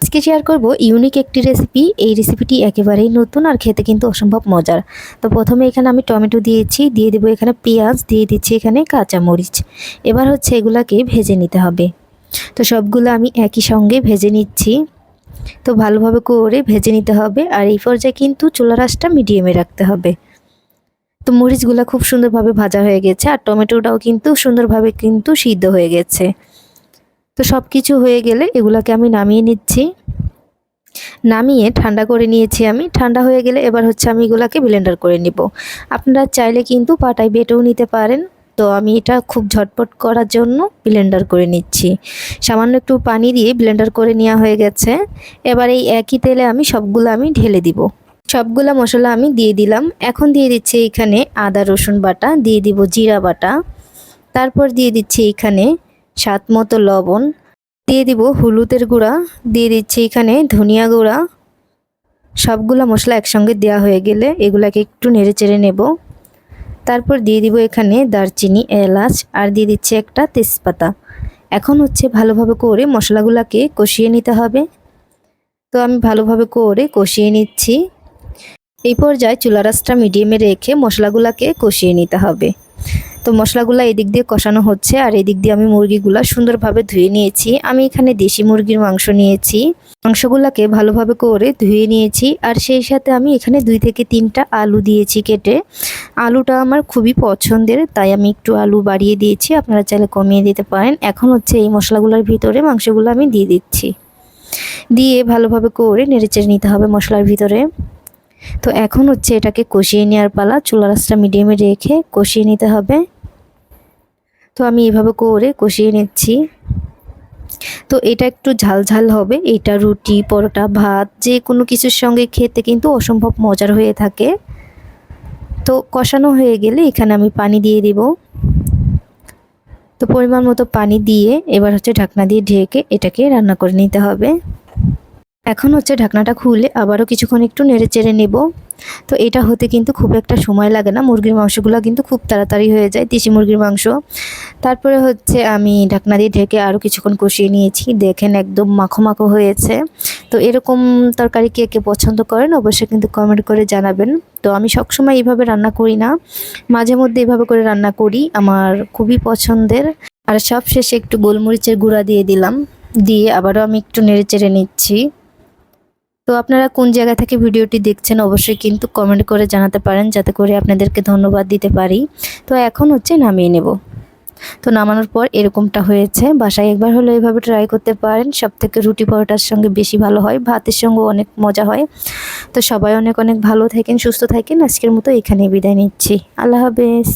আজকে শেয়ার করব ইউনিক একটি রেসিপি এই রেসিপিটি একেবারেই নতুন আর খেতে কিন্তু অসম্ভব মজার। তো প্রথমে এখানে আমি টমেটো দিয়েছি, দিয়ে দেবো এখানে পেঁয়াজ, দিয়ে দিচ্ছি এখানে কাঁচামরিচ। এবার হচ্ছে এগুলাকে ভেজে নিতে হবে। তো সবগুলো আমি একই সঙ্গে ভেজে নিচ্ছি। তো ভালোভাবে করে ভেজে নিতে হবে আর এই পর্যায়ে কিন্তু চুলা রাসটা মিডিয়ামে রাখতে হবে। তো মরিচগুলো খুব সুন্দরভাবে ভাজা হয়ে গেছে আর টমেটোটাও কিন্তু সুন্দরভাবে কিন্তু সিদ্ধ হয়ে গেছে। তো সব কিছু হয়ে গেলে এগুলাকে আমি নামিয়ে নিচ্ছি। নামিয়ে ঠান্ডা করে নিয়েছি আমি। ঠান্ডা হয়ে গেলে এবার হচ্ছে আমি এগুলাকে ব্লেন্ডার করে নিব। আপনারা চাইলে কিন্তু পাটায় বেটেও নিতে পারেন। তো আমি এটা খুব ঝটপট করার জন্য ব্লেন্ডার করে নিচ্ছি। সামান্য একটু পানি দিয়ে ব্লেন্ডার করে নেওয়া হয়ে গেছে। এবার এই একই তেলে আমি সবগুলো আমি ঢেলে দিব। সবগুলা মশলা আমি দিয়ে দিলাম। এখন দিয়ে দিচ্ছি এখানে আদা রসুন বাটা, দিয়ে দিব জিরা বাটা। তারপর দিয়ে দিচ্ছি এখানে স্বাদ মতো লবণ। দিয়ে দিব হলুদের গুঁড়া। দিয়ে দিচ্ছি এখানে ধনিয়া গুঁড়া। সবগুলো মশলা একসঙ্গে দেওয়া হয়ে গেলে এগুলাকে একটু নেড়ে চেড়ে নেব। তারপর দিয়ে দিব এখানে দারচিনি, এলাচ, আর দিয়ে দিচ্ছি একটা তেজপাতা। এখন হচ্ছে ভালোভাবে করে মশলাগুলোকে কষিয়ে নিতে হবে। তো আমি ভালোভাবে করে কষিয়ে নিচ্ছি। এই পর্যায়ে চুলা রাসটা মিডিয়ামে রেখে মশলাগুলোকে কষিয়ে নিতে হবে। তো মশলাগুলো এদিক দিয়ে কষানো হচ্ছে আর এদিক দিয়ে আমি মুরগিগুলো সুন্দরভাবে ধুয়ে নিয়েছি। আমি এখানে দেশি মুরগির মাংস নিয়েছি। মাংসগুলোকে ভালোভাবে করে ধুয়ে নিয়েছি আর সেই সাথে আমি এখানে দুই থেকে তিনটা আলু দিয়েছি কেটে। আলুটা আমার খুবই পছন্দের, তাই আমি একটু আলু বাড়িয়ে দিয়েছি। আপনারা চাইলে কমিয়ে দিতে পারেন। এখন হচ্ছে এই মশলাগুলোর ভিতরে মাংসগুলো আমি দিয়ে দিচ্ছি। দিয়ে ভালোভাবে করে নেড়েচেড়ে নিতে হবে মশলার ভিতরে। তো এখন হচ্ছে এটাকে কষিয়ে নেওয়ার পালা। চুলা রাসটা মিডিয়ামে রেখে কষিয়ে নিতে হবে। তো আমি এভাবে করে কষিয়ে নিচ্ছি। তো এটা একটু ঝাল ঝাল হবে। এটা রুটি, পরোটা, ভাত, যে কোনো কিছুর সঙ্গে খেতে কিন্তু অসম্ভব মজার হয়ে থাকে। তো কষানো হয়ে গেলে এখানে আমি পানি দিয়ে দিব। তো পরিমাণ মতো পানি দিয়ে এবার হচ্ছে ঢাকনা দিয়ে ঢেকে এটাকে রান্না করে নিতে হবে। এখন হচ্ছে ঢাকনাটা খুলে আবারও কিছুক্ষণ একটু নেড়ে চেড়ে নেব। তো এটা হতে কিন্তু খুব একটা সময় লাগে না। মুরগির মাংসগুলো কিন্তু খুব তাড়াতাড়ি হয়ে যায়, দেশি মুরগির মাংস। তারপরে হচ্ছে আমি ঢাকনা দিয়ে ঢেকে আরও কিছুক্ষণ কষিয়ে নিয়েছি, দেখেন একদম মাখো মাখো হয়েছে। তো এরকম তরকারি কে কে পছন্দ করেন অবশ্যই কিন্তু কমেন্ট করে জানাবেন। তো আমি সবসময় এইভাবে রান্না করি না, মাঝে মধ্যে এইভাবে করে রান্না করি, আমার খুবই পছন্দের। আর সব শেষে একটু গোলমরিচের গুঁড়া দিয়ে দিলাম, দিয়ে আবারও আমি একটু নেড়ে চেড়ে নিচ্ছি। তো আপনারা কোন জায়গা থেকে ভিডিওটি দেখছেন অবশ্যই কিন্তু কমেন্ট করে জানাতে পারেন, যাতে করে আপনাদেরকে ধন্যবাদ দিতে পারি। তো এখন হচ্ছে নামিয়ে নেব। তো নামানোর পর এরকমটা হয়েছে। বাসায় একবার হলো এভাবে ট্রাই করতে পারেন। সব থেকে রুটি পরোটার সঙ্গে বেশি ভালো হয়। ভাতের সঙ্গে অনেক মজা হয়। তো সবাই অনেক অনেক ভালো থাকেন, সুস্থ থাকেন। আজকের মতো এখানেই বিদায় নিচ্ছি। আল্লাহ হাফেজ।